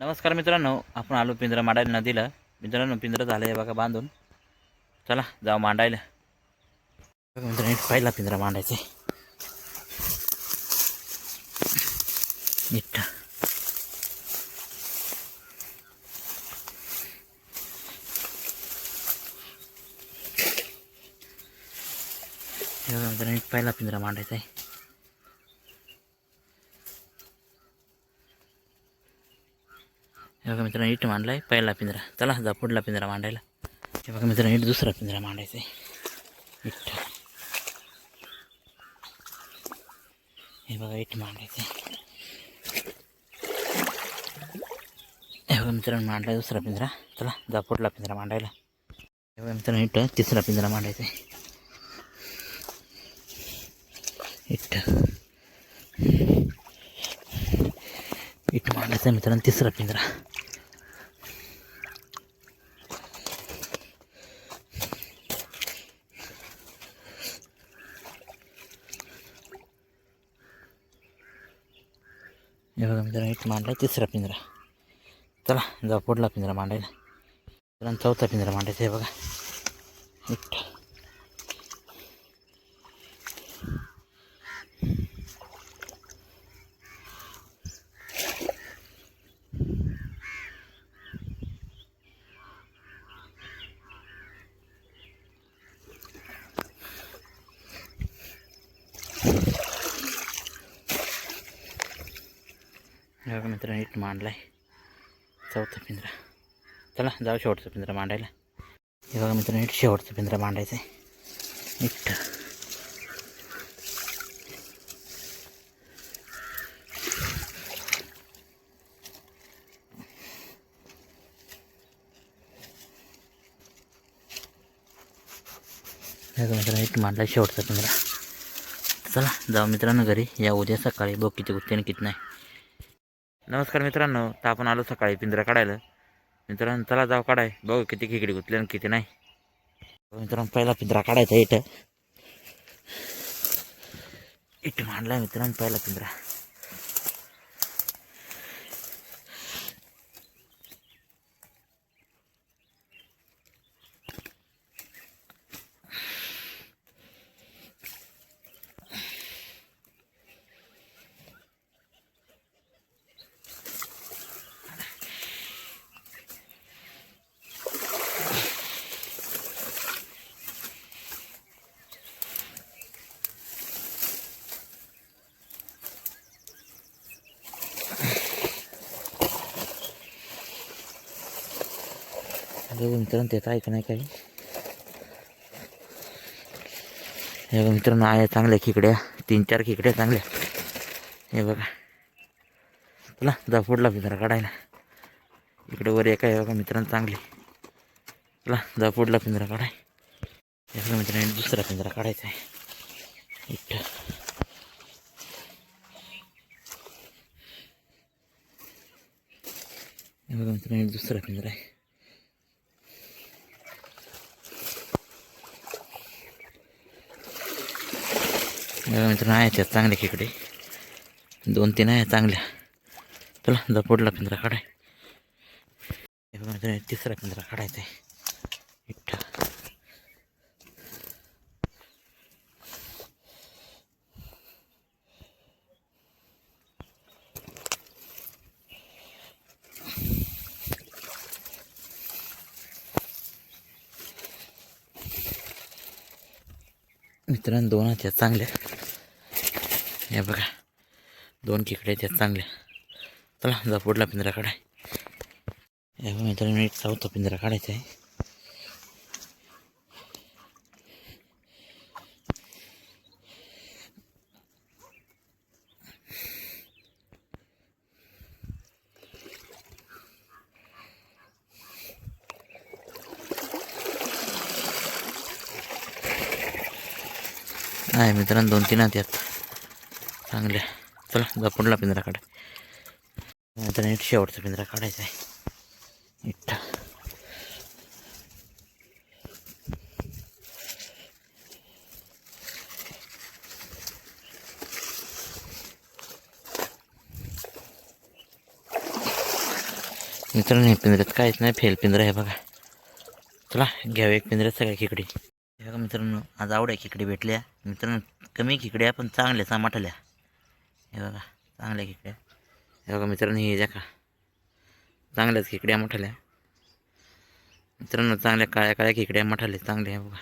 नमस्कार मित्रांनो आपण आलो पिंजरा मांडायला नदीला. मित्रांनो पिंजरा झालं आहे बघा बांधून. चला जाऊ मांडायला. मित्रांनी नीट पहिला पिंजरा मांडायचे. आहे. नीट पहिला पिंजरा मांडायचा आहे. हे बघा मित्रांनो नीट मांडलाय. पहिला पिंजरा. चला जा पुढला पिंजरा मांडायला. हे बघा मित्रांनो नीट दुसरा पिंजरा मांडायचा आहे. इट हे बघा इट मांडायचं आहे. हे बघा मित्रांनो मांडलाय दुसरा पिंजरा. चला जा पुढला पिंजरा मांडायला. हे बघा मित्रांनो इट तिसरा पिंजरा मांडायचा आहे. इट इट मांडायचा मित्रांनो तिसरा पिंजरा. बघा मित्रांनो एक मांडला तिसरा पिंजरा. चला जाऊ पुढला पिंजरा मांडायला. चौथा पिंजरा मांडायचा आहे बघा. इट बघा मित्रांनो इट मांडलाय. चौथा पिंजरा. चला जाऊ शेवटचा पिंजरा मांडायला. हे बघा मित्रांनो इट शेवटचा पिंजरा मांडायचा आहे इट मित्रांनो इट मांडलाय शेवटचा पिंजरा. चला जाऊ मित्रांनो घरी. या उद्या सकाळी बघ किती गुत्ते आणि किती नाही नमस्कार मित्रांनो तर आपण आलो सकाळी पिंजरा काढायला. मित्रांनो चला जाऊ काढाय. बघू किती खेकडी गुतले आणि किती नाही. मित्रांनो पहिला पिंजरा काढायचा इथं. इट मांडला मित्रांनो पहिला पिंजरा. बघू मित्रांनो त्याचं ऐक नाही काही? हे बघा मित्रांनो आहे चांगल्या खिकड्या तीन चार खेकड्या चांगल्या. हे बघा. चला जा पुढला पिंजरा काढायला. इकडे वर एका आहे बघा मित्रांनो चांगली. चला जा पिंजरा काढाय. हे बघा मित्रांनो दुसरा पिंजरा काढायचा आहे. इकडं हे बघा मित्रांनो दुसरा पिंजरा आहे. मित्रांनो आहेत त्यात चांगल्या खेकडे. दोन तीन आहे चांगल्या. चला दपोडला पिंजरा काढाय. हे मित्रांनो तिसरा पिंजरा काढायचा आहे. इट्टा मित्रांनो दोन आहेत चांगल्या. हे बघा दोन खेकडे आहेत त्यात चांगल्या चला जा पुढला पिंजरा काढाय हे बघा मित्रांनो एक चौथा पिंजरा काढायचा आहे. आहे मित्रांनो दोन तीन आहेत चांगल्या चला जा पुढला पिंजरा काढा. मित्रांनो नीट शेवटचा पिंजरा काढायचा आहे. इट्टा. मित्रांनो हे पिंजऱ्यात काहीच नाही फेल पिंजरा आहे बघा. चला घ्यावं एक पिंजऱ्यात सगळ्या खिकडी. बघा मित्रांनो आज आवड्या खिकडी भेटल्या. मित्रांनो कमी खिकड्या पण चांगल्या चामाटल्या हे बघा चांगल्या खेकडे हे बघा मित्रांनो हे ज्या का चांगल्याच खिकड्या मोठाल्या. मित्रांनो चांगल्या काळ्या काळ्या खेकड्या मोठाल्या चांगल्या बघा.